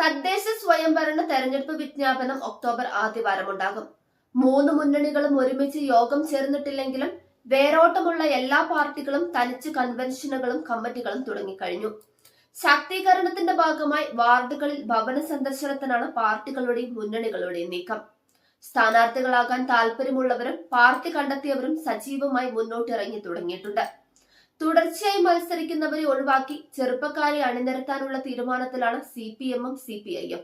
തദ്ദേശ സ്വയംഭരണ തെരഞ്ഞെടുപ്പ് വിജ്ഞാപനം ഒക്ടോബർ ആദ്യവാരമുണ്ടാകും. മൂന്ന് മുന്നണികളും ഒരുമിച്ച് യോഗം ചേർന്നിട്ടില്ലെങ്കിലും വേരോട്ടമുള്ള എല്ലാ പാർട്ടികളും തനിച്ച് കൺവെൻഷനുകളും കമ്മിറ്റികളും തുടങ്ങിക്കഴിഞ്ഞു. ശാക്തീകരണത്തിന്റെ ഭാഗമായി വാർഡുകളിൽ ഭവന സന്ദർശനത്തിനാണ് പാർട്ടികളുടെയും മുന്നണികളുടെയും നീക്കം. സ്ഥാനാർത്ഥികളാകാൻ താല്പര്യമുള്ളവരും പാർട്ടി കണ്ടെത്തിയവരും സജീവമായി മുന്നോട്ടിറങ്ങി തുടങ്ങിയിട്ടുണ്ട്. തുടർച്ചയായി മത്സരിക്കുന്നവരെ ഒഴിവാക്കി ചെറുപ്പക്കാരെ അണിനിരത്താനുള്ള തീരുമാനത്തിലാണ് സി പി എമ്മും സി പി ഐയും.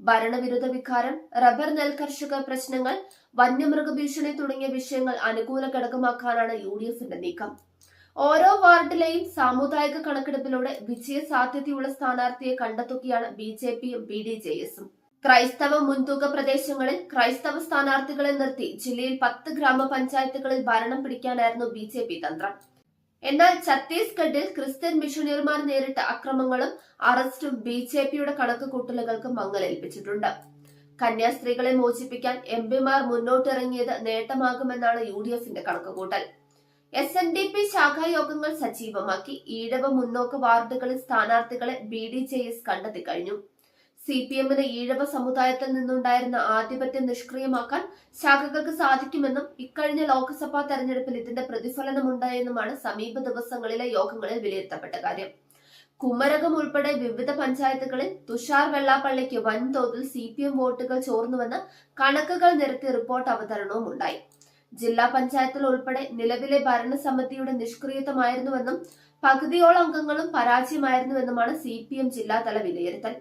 ഭരണവിരുദ്ധ വികാരം റബ്ബർ നെൽകർഷക പ്രശ്നങ്ങൾ വന്യമൃഗ ഭീഷണി തുടങ്ങിയ വിഷയങ്ങൾ അനുകൂല ഘടകമാക്കാനാണ് യു ഡി എഫിന്റെ നീക്കം. ഓരോ വാർഡിലെയും സാമുദായിക കണക്കെടുപ്പിലൂടെ വിജയ സാധ്യതയുള്ള സ്ഥാനാർത്ഥിയെ കണ്ടെത്തുകയാണ് ബി ജെ പിയും ബി ഡി ജെ എസും. ക്രൈസ്തവ മുൻതൂക്ക പ്രദേശങ്ങളിൽ ക്രൈസ്തവ സ്ഥാനാർത്ഥികളെ നിർത്തി ജില്ലയിൽ പത്ത് ഗ്രാമപഞ്ചായത്തുകളിൽ ഭരണം പിടിക്കാനായിരുന്നു ബി ജെ പി തന്ത്രം. എന്നാൽ ഛത്തീസ്ഗഡിൽ ക്രിസ്ത്യൻ മിഷണറിമാർ നേരിട്ട അക്രമങ്ങളും അറസ്റ്റും ബി ജെ പിയുടെ കണക്ക് കൂട്ടലുകൾക്ക് മങ്ങലേൽപ്പിച്ചിട്ടുണ്ട്. കന്യാസ്ത്രീകളെ മോചിപ്പിക്കാൻ എം പിമാർ മുന്നോട്ടിറങ്ങിയത് നേട്ടമാകുമെന്നാണ് യു ഡി എഫിന്റെ കണക്കുകൂട്ടൽ. എസ് എൻ ഡി പി ശാഖായോഗങ്ങൾ സജീവമാക്കി. ഈഴവ മുന്നോക്ക വാർഡുകളിൽ സ്ഥാനാർത്ഥികളെ ബി ഡി ജെ എസ് കണ്ടെത്തി കഴിഞ്ഞു. സി പി എമ്മിന് ഈഴവ സമുദായത്തിൽ നിന്നുണ്ടായിരുന്ന ആധിപത്യം നിഷ്ക്രിയമാക്കാൻ ശാഖകൾക്ക് സാധിക്കുമെന്നും ഇക്കഴിഞ്ഞ ലോക്സഭാ തെരഞ്ഞെടുപ്പിൽ ഇതിന്റെ പ്രതിഫലനമുണ്ടായെന്നുമാണ് സമീപ ദിവസങ്ങളിലെ യോഗങ്ങളിൽ വിലയിരുത്തപ്പെട്ട കാര്യം. കുമരകം ഉൾപ്പെടെ വിവിധ പഞ്ചായത്തുകളിൽ തുഷാർ വെള്ളാപ്പള്ളിക്ക് വൻതോതിൽ സി പി എം വോട്ടുകൾ ചോർന്നുവെന്ന് കണക്കുകൾ നിരത്തി റിപ്പോർട്ട് അവതരണവും ഉണ്ടായി. ജില്ലാ പഞ്ചായത്തിൽ ഉൾപ്പെടെ നിലവിലെ ഭരണസമിതിയുടെ നിഷ്ക്രിയത്വമായിരുന്നുവെന്നും പകുതിയോളം അംഗങ്ങളും പരാജയമായിരുന്നുവെന്നുമാണ് സി പി എം ജില്ലാതല വിലയിരുത്തൽ.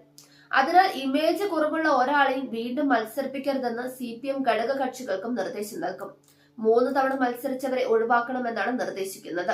അതിനാൽ ഇമേജ് കുറവുള്ള ഒരാളെയും വീണ്ടും മത്സരിപ്പിക്കരുതെന്ന് സി പി എം ഘടക കക്ഷികൾക്കും നിർദ്ദേശം നൽകും. മൂന്ന് തവണ മത്സരിച്ചവരെ ഒഴിവാക്കണമെന്നാണ് നിർദ്ദേശിക്കുന്നത്.